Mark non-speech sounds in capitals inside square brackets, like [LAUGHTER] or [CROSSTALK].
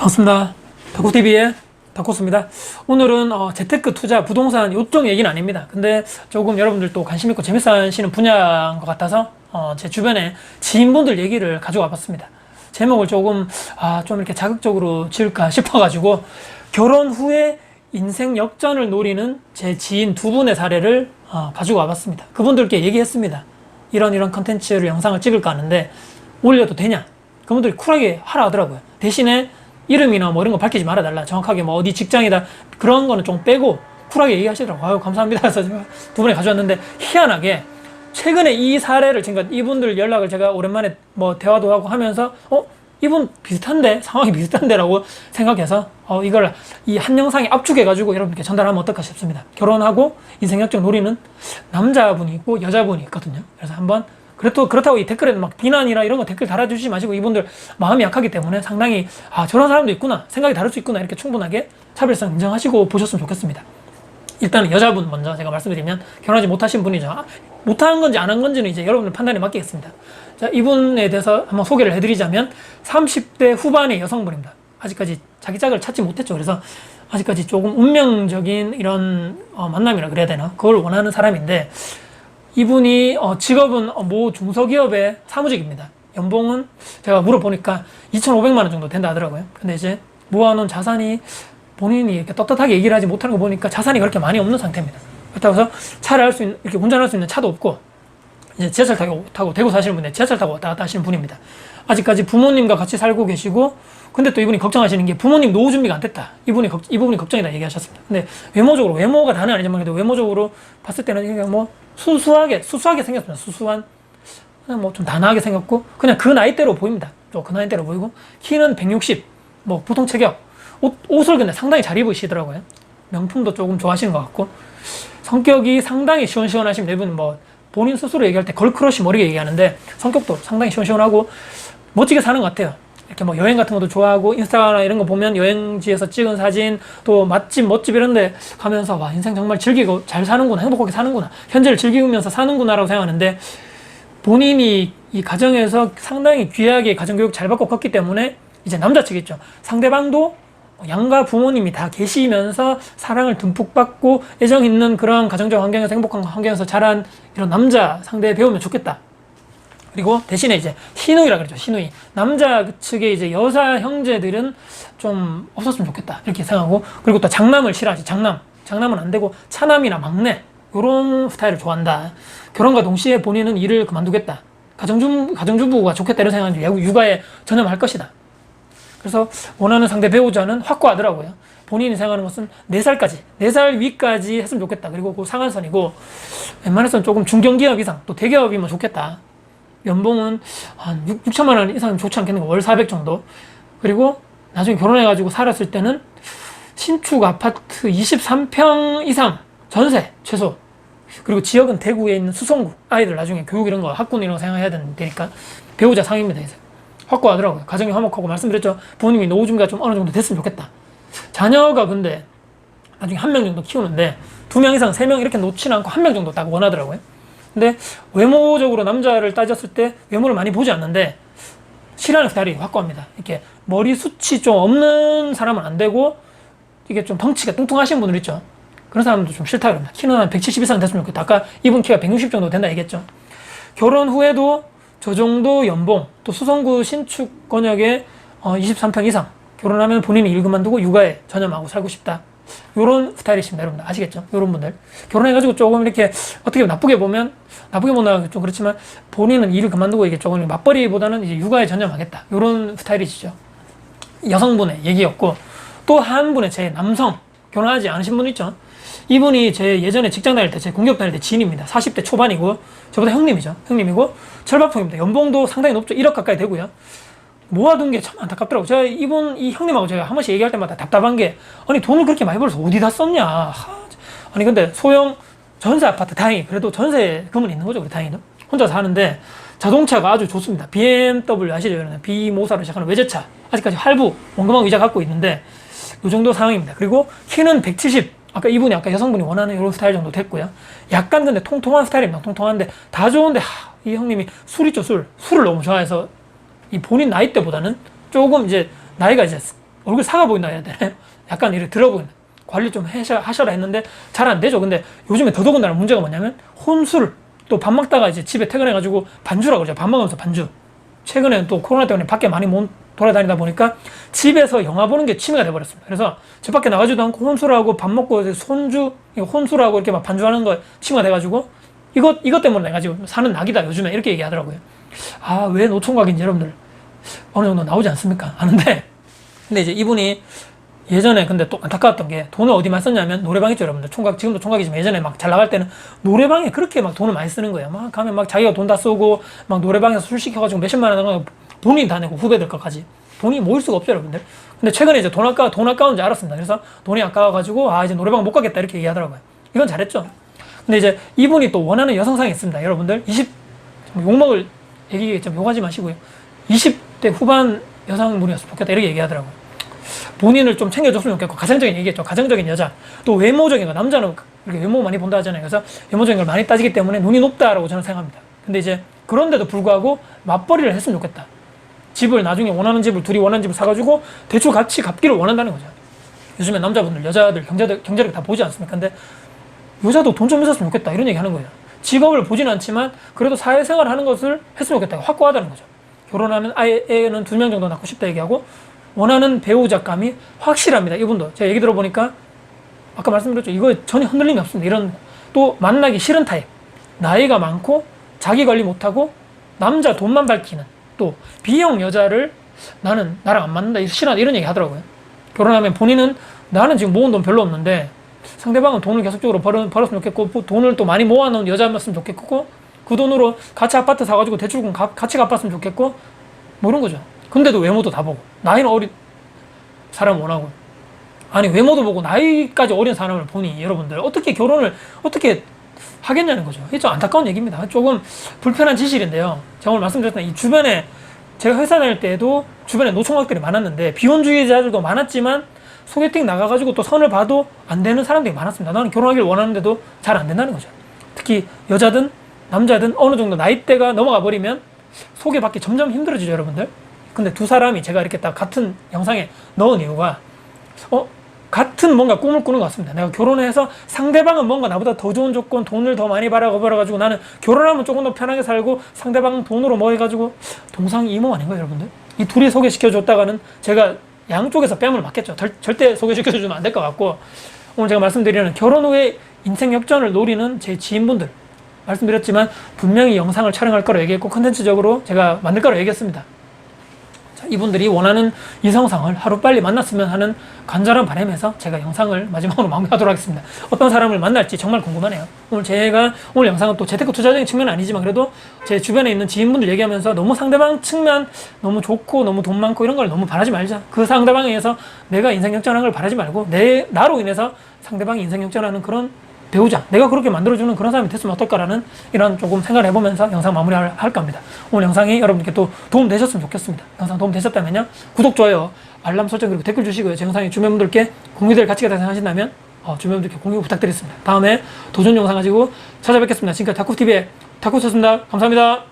반갑습니다. 덕후TV의 덕후스입니다. 오늘은 어, 재테크 투자 부동산 요쪽 얘기는 아닙니다. 근데 조금 여러분들 또 관심 있고 재밌어 하시는 분야인 것 같아서 어, 제 주변에 지인분들 얘기를 가져와 봤습니다. 제목을 조금 아, 좀 이렇게 자극적으로 지을까 싶어가지고 결혼 후에 인생 역전을 노리는 제 지인 두 분의 사례를 어, 가지고 와봤습니다. 그분들께 얘기했습니다. 이런 이런 컨텐츠를 영상을 찍을까 하는데 올려도 되냐? 그분들이 쿨하게 하라 하더라고요. 대신에 이름이나 뭐 이런 거 밝히지 말아달라. 정확하게 뭐 어디 직장이다. 그런 거는 좀 빼고 쿨하게 얘기하시더라고요. 아유, 감사합니다. 그래서 제가 두 분이 가져왔는데 희한하게 최근에 이 사례를 지금 이분들 연락을 제가 오랜만에 뭐 대화도 하고 하면서 어? 이분 비슷한데? 상황이 비슷한데라고 생각해서 어, 이걸 이 한 영상에 압축해 가지고 여러분께 전달하면 어떨까 싶습니다. 결혼하고 인생 역전 노리는 남자분이 있고 여자분이 있거든요. 그래서 한번 그래도 그렇다고 이 댓글에 막 비난이나 이런 거 댓글 달아주시지 마시고 이분들 마음이 약하기 때문에 상당히 아 저런 사람도 있구나 생각이 다를 수 있구나 이렇게 충분하게 차별성 인정하시고 보셨으면 좋겠습니다. 일단은 여자분 먼저 제가 말씀드리면 결혼하지 못하신 분이죠. 아, 못한 건지 안 한 건지는 이제 여러분들 판단에 맡기겠습니다. 자, 이분에 대해서 한번 소개를 해드리자면 30대 후반의 여성분입니다. 아직까지 자기 짝을 찾지 못했죠. 그래서 아직까지 조금 운명적인 이런 어, 만남이라 그래야 되나? 그걸 원하는 사람인데 이분이 어, 직업은 어, 모 중소기업의 사무직입니다. 연봉은 제가 물어보니까 2,500만 원 정도 된다 하더라고요. 근데 이제 모아놓은 자산이 본인이 이렇게 떳떳하게 얘기를 하지 못하는 거 보니까 자산이 그렇게 많이 없는 상태입니다. 그렇다고 해서 차를 할 수 있는, 이렇게 운전할 수 있는 차도 없고, 이제 지하철 타고, 타고 대구 사시는 분인데 지하철 타고 왔다 갔다 하시는 분입니다. 아직까지 부모님과 같이 살고 계시고, 근데 또 이분이 걱정하시는 게 부모님 노후 준비가 안 됐다. 이분이, 걱- 이 부분이 걱정이다 얘기하셨습니다. 근데 외모적으로, 외모가 다는 아니지만 그래도 외모적으로 봤을 때는 그냥 뭐 수수하게, 수수하게 생겼습니다. 수수한, 뭐 좀 단아하게 생겼고, 그냥 그 나이대로 보입니다. 좀그 나이대로 보이고, 키는 160, 뭐 보통 체격, 옷, 옷을 근데 상당히 잘 입으시더라고요. 명품도 조금 좋아하시는 것 같고, 성격이 상당히 시원시원하신 이분 뭐 본인 스스로 얘기할 때 걸크러쉬 머리게 얘기하는데 성격도 상당히 시원시원하고 멋지게 사는 것 같아요. 이렇게 뭐 여행 같은 것도 좋아하고 인스타나 이런 거 보면 여행지에서 찍은 사진 또 맛집 멋집 이런 데 가면서 와 인생 정말 즐기고 잘 사는구나 행복하게 사는구나 현재를 즐기면서 사는구나라고 생각하는데 본인이 이 가정에서 상당히 귀하게 가정교육 잘 받고 컸기 때문에 이제 남자 측이죠 상대방도 양가 부모님이 다 계시면서 사랑을 듬뿍 받고 애정 있는 그런 가정적 환경에서 행복한 환경에서 자란 이런 남자 상대 배우면 좋겠다. 그리고 대신에 이제 시누이라 그러죠. 시누이. 남자 측의 이제 여사 형제들은 좀 없었으면 좋겠다. 이렇게 생각하고 그리고 또 장남을 싫어하지. 장남. 장남은 안 되고 차남이나 막내 요런 스타일을 좋아한다. 결혼과 동시에 본인은 일을 그만두겠다. 가정주 가정주부가 좋겠다 이런 생각인데 육아에 전념할 것이다. 그래서 원하는 상대 배우자는 확고하더라고요. 본인이 생각하는 것은 4살까지, 4살 위까지 했으면 좋겠다. 그리고 그 상한선이고, 웬만해서는 조금 중견기업 이상, 또 대기업이면 좋겠다. 연봉은 한 6, 6천만 원 이상은 좋지 않겠는가, 월 400 정도. 그리고 나중에 결혼해가지고 살았을 때는 신축 아파트 23평 이상 전세 최소. 그리고 지역은 대구에 있는 수성구. 아이들 나중에 교육 이런 거, 학군 이런 거 생각해야 되니까 배우자 상입니다. 이제. 확고하더라고요. 가정이 화목하고 말씀드렸죠. 부모님이 노후 준비가 좀 어느 정도 됐으면 좋겠다. 자녀가 근데 나중에 한 명 정도 키우는데 두 명 이상, 세 명 이렇게 놓지는 않고 한 명 정도 딱 원하더라고요. 근데 외모적으로 남자를 따졌을 때 외모를 많이 보지 않는데 싫어하는 스타일이 확고합니다. 이렇게 머리 숱이 좀 없는 사람은 안 되고 이게 좀 덩치가 뚱뚱하신 분들 있죠. 그런 사람도 좀 싫다 그럽니다. 키는 한 170 이상 됐으면 좋겠다. 아까 이분 키가 160 정도 된다 얘기했죠. 결혼 후에도 저 정도 연봉, 또 수성구 신축 권역에 어, 23평 이상 결혼하면 본인이 일 그만두고 육아에 전념하고 살고 싶다. 요런 스타일이십니다, 여러분들. 아시겠죠? 요런 분들. 결혼해가지고 조금 이렇게 어떻게 나쁘게 보면, 나쁘게 보나 좀 그렇지만 본인은 일을 그만두고 이게 조금 맞벌이보다는 이제 육아에 전념하겠다. 요런 스타일이시죠. 여성분의 얘기였고, 또 한 분의 제 남성, 결혼하지 않으신 분 있죠? 이분이 제 예전에 직장 다닐 때, 제 공격 다닐 때 지인입니다. 40대 초반이고, 저보다 형님이죠. 형님이고, 철밥통입니다. 연봉도 상당히 높죠. 1억 가까이 되고요. 모아둔 게 참 안타깝더라고요. 제가 이분, 이 형님하고 제가 한 번씩 얘기할 때마다 답답한 게, 아니, 돈을 그렇게 많이 벌어서 어디다 썼냐. 하, 아니, 근데 소형 전세 아파트, 다행히, 그래도 전세금은 있는 거죠. 우리 다행히도. 혼자 사는데, 자동차가 아주 좋습니다. BMW 아시죠? 여러분? 비모사로 시작하는 외제차. 아직까지 할부, 원금하고 이자 갖고 있는데, 이 정도 상황입니다. 그리고 키는 170. 아까 이분이 아까 여성분이 원하는 이런 스타일 정도 됐고요. 약간 근데 통통한 스타일입니다. 통통한데 다 좋은데 하, 이 형님이 술 있죠 술. 술을 너무 좋아해서 이 본인 나이 때보다는 조금 이제 나이가 이제 얼굴 사가 보인다 해야 되나요? [LAUGHS] 약간 이렇게 들어 보인다. 관리 좀 하셔, 하셔라 했는데 잘 안 되죠. 근데 요즘에 더더군다나 문제가 뭐냐면 혼술 또 밥 먹다가 이제 집에 퇴근해가지고 반주라고 그러죠. 밥 먹으면서 반주. 최근에 또 코로나 때문에 밖에 많이 못 돌아다니다 보니까 집에서 영화 보는 게 취미가 돼버렸습니다. 그래서 집 밖에 나가지도 않고 혼술하고 밥 먹고 손주, 혼술하고 이렇게 막 반주하는 거 취미가 돼가지고 이것, 이것 때문에 내가 지금 사는 낙이다 요즘에 이렇게 얘기하더라고요. 아, 왜 노총각인지 여러분들 어느 정도 나오지 않습니까? 하는데 근데 이제 이분이 예전에 근데 또 안타까웠던 게 돈을 어디만 썼냐면 노래방 있죠 여러분들. 총각 지금도 총각이지만 예전에 막 잘 나갈 때는 노래방에 그렇게 막 돈을 많이 쓰는 거예요. 막 가면 막 자기가 돈 다 쓰고 막 노래방에서 술 시켜가지고 몇십만 원 본인이 다 내고 후배들 것까지. 돈이 모일 수가 없죠 여러분들. 근데 최근에 이제 돈 아까 돈 아까운지 알았습니다. 그래서 돈이 아까워가지고 아 이제 노래방 못 가겠다 이렇게 얘기하더라고요. 이건 잘했죠. 근데 이제 이분이 또 원하는 여성상이 있습니다 여러분들. 20 욕먹을 얘기겠지만 욕하지 마시고요 20대 후반 여성분이었으면 좋겠다. 이렇게 얘기하더라고요 본인을 좀 챙겨줬으면 좋겠고 가정적인 얘기겠죠. 가정적인 여자. 또 외모적인 거 남자는 이렇게 외모 많이 본다 하잖아요. 그래서 외모적인 걸 많이 따지기 때문에 눈이 높다라고 저는 생각합니다. 근데 이제 그런데도 불구하고 맞벌이를 했으면 좋겠다. 집을 나중에 원하는 집을 둘이 원하는 집을 사가지고 대출 같이 갚기를 원한다는 거죠. 요즘에 남자분들 여자들 경제들 경제력 다 보지 않습니까? 근데 여자도 돈 좀 있었으면 좋겠다. 이런 얘기 하는 거예요. 직업을 보진 않지만 그래도 사회생활 하는 것을 했으면 좋겠다. 확고하다는 거죠 결혼하면 아예 애는 두 명 정도 낳고 싶다 얘기하고 원하는 배우자감이 확실합니다. 이분도 제가 얘기 들어보니까 아까 말씀드렸죠. 이거 전혀 흔들림이 없습니다. 이런 또 만나기 싫은 타입, 나이가 많고 자기 관리 못하고 남자 돈만 밝히는 또 비형 여자를 나는 나랑 안 맞는다 싫어 이런 얘기 하더라고요. 결혼하면 본인은 나는 지금 모은 돈 별로 없는데 상대방은 돈을 계속적으로 벌어, 벌었으면 좋겠고 돈을 또 많이 모아놓은 여자였으면 좋겠고 그 돈으로 같이 아파트 사가지고 대출금 가- 같이 갚았으면 좋겠고 뭐 이런 거죠. 근데도 외모도 다 보고 나이는 어린 사람 원하고 아니 외모도 보고 나이까지 어린 사람을 보니 여러분들 어떻게 결혼을 어떻게 하겠냐는 거죠. 이게 좀 안타까운 얘기입니다. 조금 불편한 지실인데요. 제가 오늘 말씀드렸던 이 주변에 제가 회사 다닐 때도 주변에 노총각들이 많았는데 비혼주의자들도 많았지만 소개팅 나가가지고 또 선을 봐도 안 되는 사람들이 많았습니다. 나는 결혼하기를 원하는데도 잘 안 된다는 거죠. 특히 여자든 남자든 어느 정도 나이대가 넘어가 버리면 소개받기 점점 힘들어지죠, 여러분들. 근데 두 사람이 제가 이렇게 딱 같은 영상에 넣은 이유가 어 같은 뭔가 꿈을 꾸는 것 같습니다. 내가 결혼해서 상대방은 뭔가 나보다 더 좋은 조건, 돈을 더 많이 벌어 벌어가지고 나는 결혼하면 조금 더 편하게 살고 상대방 돈으로 뭐 해가지고 동상이모 아닌가요, 여러분들? 이 둘이 소개시켜줬다가는 제가 양쪽에서 뺨을 맞겠죠. 절, 절대 소개시켜주면 안 될 것 같고 오늘 제가 말씀드리는 결혼 후에 인생 역전을 노리는 제 지인분들 말씀드렸지만 분명히 영상을 촬영할 거로 얘기했고 컨텐츠적으로 제가 만들 거로 얘기했습니다. 자, 이분들이 원하는 이성상을 하루빨리 만났으면 하는 간절한 바람에서 제가 영상을 마지막으로 마무리하도록 하겠습니다. 어떤 사람을 만날지 정말 궁금하네요. 오늘 제가 오늘 영상은 또 재테크 투자적인 측면은 아니지만 그래도 제 주변에 있는 지인분들 얘기하면서 너무 상대방 측면 너무 좋고 너무 돈 많고 이런 걸 너무 바라지 말자. 그 상대방에 의해서 내가 인생 역전하는 걸 바라지 말고 내 나로 인해서 상대방이 인생 역전하는 그런 배우자, 내가 그렇게 만들어주는 그런 사람이 됐으면 어떨까라는 이런 조금 생각을 해보면서 영상 마무리할 할까 합니다. 오늘 영상이 여러분께 또 도움 되셨으면 좋겠습니다. 영상 도움 되셨다면요. 구독, 좋아요, 알람 설정 그리고 댓글 주시고요. 제 영상이 주변 분들께 공유될 가치가 있다고 생각하신다면 어, 주변 분들께 공유 부탁드리겠습니다. 다음에 도전 영상 가지고 찾아뵙겠습니다. 지금까지 다쿠TV의 다쿠였습니다. 감사합니다.